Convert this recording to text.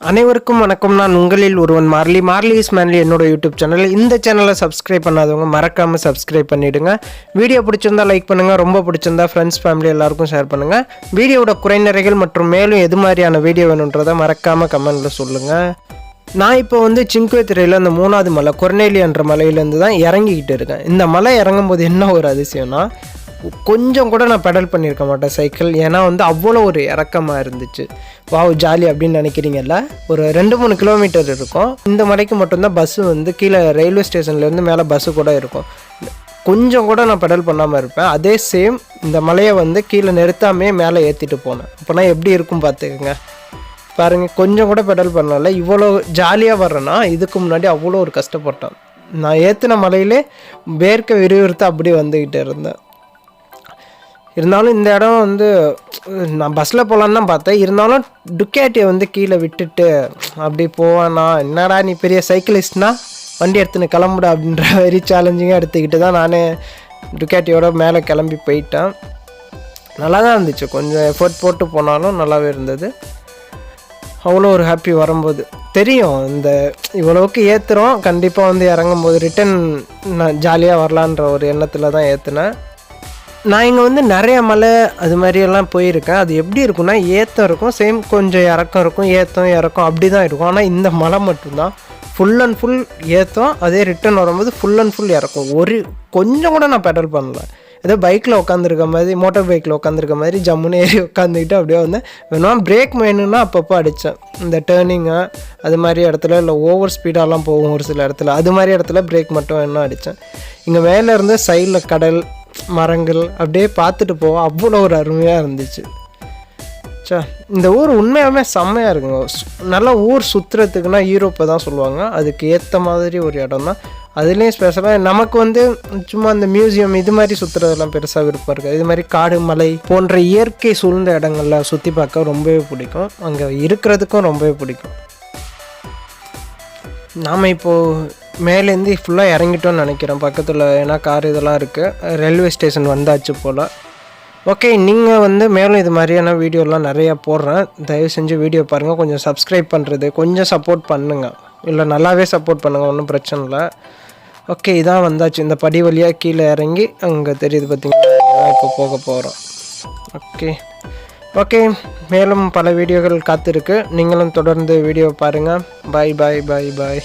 அனைவருக்கும் வணக்கம். நான் உங்களில் ஒருவன் மார்லி. மார்லி இஸ் மேன்லி என்னோட யூடியூப் சேனல். இந்த சேனலை சப்ஸ்கிரைப் பண்ணாதவங்க மறக்காமல் சப்ஸ்கிரைப் பண்ணிவிடுங்க வீடியோ பிடிச்சிருந்தா லைக் பண்ணுங்கள் ரொம்ப பிடிச்சிருந்தா ஃப்ரெண்ட்ஸ் ஃபேமிலி எல்லாருக்கும் ஷேர் பண்ணுங்கள் வீடியோவோட குறைநிறைகள் மற்றும் மேலும் எது மாதிரியான வீடியோ வேணுன்றதை மறக்காமல் கமெண்டில் சொல்லுங்கள் நான் இப்போ வந்து சிங்குவேத்திரையில் அந்த மூணாவது மலை கொர்னேலியன்ற மலையிலேருந்து தான் இறங்கிக்கிட்டு இருக்கேன். இந்த மலை இறங்கும்போது என்ன ஒரு அதிசயம்னா கொஞ்சம் கூட நான் பெடல் பண்ணியிருக்க மாட்டேன் சைக்கிள் ஏன்னா வந்து அவ்வளோ ஒரு இறக்கமாக இருந்துச்சு. வாவ் ஜாலி அப்படின்னு நினைக்கிறீங்கல்ல? ஒரு ரெண்டு மூணு கிலோமீட்டர் இருக்கும். இந்த மலைக்கு மட்டும்தான் பஸ்ஸு வந்து கீழே ரயில்வே ஸ்டேஷன்லேருந்து மேலே பஸ்ஸு கூட இருக்கும். கொஞ்சம் கூட நான் பெடல் பண்ணாமல் இருப்பேன். அதே சேம் இந்த மலையை வந்து கீழே நிறுத்தாமே மேலே ஏற்றிட்டு போனேன். அப்போனா எப்படி இருக்கும் பார்த்துக்கோங்க. பாருங்கள் கொஞ்சம் கூட பெடல் பண்ணல. இவ்வளோ ஜாலியாக வர்றேன்னா இதுக்கு முன்னாடி அவ்வளோ ஒரு கஷ்டப்பட்டேன். நான் ஏற்றின மலையிலே வேர்க்க விறுவிறுத்து அப்படியே வந்துக்கிட்டு இருந்தேன். இருந்தாலும் இந்த இடம் வந்து நான் பஸ்ஸில் போகலான்னு தான் பார்த்தேன். இருந்தாலும் டுக்கேட்டியை வந்து கீழே விட்டுட்டு அப்படி போவானா என்னடா நீ பெரிய சைக்கிளிஸ்ட்னா வண்டி எடுத்துன்னு கிளம்புடா அப்படின்ற மாதிரி சேலஞ்சிங்காக எடுத்துக்கிட்டு தான் நானே டுக்கேட்டியோட மேலே கிளம்பி போயிட்டேன். நல்லா தான் இருந்துச்சு. கொஞ்சம் எஃபோர்ட் போட்டு போனாலும் நல்லாவே இருந்தது. அவ்வளோ ஒரு ஹாப்பி வரும்போது. தெரியும் இந்த இவ்வளவுக்கு ஏற்றுறோம் கண்டிப்பாக வந்து இறங்கும்போது ரிட்டன் நான் ஜாலியாக வரலான்ற ஒரு எண்ணத்தில் தான் ஏற்றுனேன் நான் இங்கே வந்து நிறைய மலை அது மாதிரியெல்லாம் போயிருக்கேன். அது எப்படி இருக்கும்னா ஏற்றம் இருக்கும். சேம் கொஞ்சம் இறக்கம் இருக்கும். ஏற்றம் இறக்கம் அப்படி தான் இருக்கும். ஆனால் இந்த மலை மட்டும்தான். ஃபுல் அண்ட் ஃபுல் ஏற்றம் அதே ரிட்டர்ன் வரும்போது ஃபுல் அண்ட் ஃபுல் இறக்கும். ஒரு கொஞ்சம் கூட நான் பெடல் பண்ணல. ஏதோ பைக்கில் உட்காந்துருக்க மாதிரி மோட்டார் பைக்கில் உட்காந்துருக்க மாதிரி ஜம்முன்னு ஏறி உட்காந்துக்கிட்டு அப்படியே வந்தேன் வேணுமா பிரேக் வேணும்னா அப்பப்போ அடித்தேன் இந்த டேர்னிங்கு அது மாதிரி இடத்துல இல்லை ஓவர் ஸ்பீடாலாம் போகும் ஒரு சில இடத்துல. அது மாதிரி இடத்துல பிரேக் மட்டும் வேணும் அடித்தேன் இங்கே மேலே இருந்து சைடில் கடல் மரங்கள் அப்படியே பார்த்துட்டு போவோம். அவ்வளோ ஒரு அருமையாக இருந்துச்சு. சா இந்த ஊர் உண்மையாகவே செம்மையாக இருக்குங்க. நல்லா ஊர் சுற்றுறதுக்குன்னா யூரோப்பை தான் சொல்லுவாங்க. அதுக்கு ஏற்ற மாதிரி ஒரு இடம் தான் அதுலேயும் ஸ்பெஷலாக நமக்கு வந்து சும்மா இந்த மியூசியம் இது மாதிரி சுற்றுறதெல்லாம் பெருசாக விருப்பம் இருக்குது. இது மாதிரி காடு மலை போன்ற இயற்கை சூழ்ந்த இடங்களில் சுற்றி பார்க்க ரொம்பவே பிடிக்கும். அங்கே இருக்கிறதுக்கும் ரொம்பவே பிடிக்கும். நாம் இப்போது மேலேருந்து ஃபுல்லாக இறங்கிட்டோம்னு நினைக்கிறேன் பக்கத்தில். ஏன்னா கார் இதெல்லாம் இருக்குது ரயில்வே ஸ்டேஷன் வந்தாச்சு போல். ஓகே நீங்கள் வந்து மேலும் இது மாதிரியான வீடியோலாம் நிறையா போடுறேன். தயவு செஞ்சு வீடியோ பாருங்கள் கொஞ்சம் சப்ஸ்கிரைப் பண்ணுறது கொஞ்சம் சப்போர்ட் பண்ணுங்கள் இல்லை நல்லாவே சப்போர்ட் பண்ணுங்கள் ஒன்றும் பிரச்சனை இல்லை. ஓகே இதான் வந்தாச்சு. இந்த படி வழியாக கீழே இறங்கி அங்கே தெரியுது பார்த்தீங்கன்னா இப்போ போக போகிறோம் ஓகே ஓகே மேலும் பல வீடியோக்கள் காத்திருக்கு. நீங்களும் தொடர்ந்து வீடியோ பாருங்கள் பாய் பாய் பாய் பாய்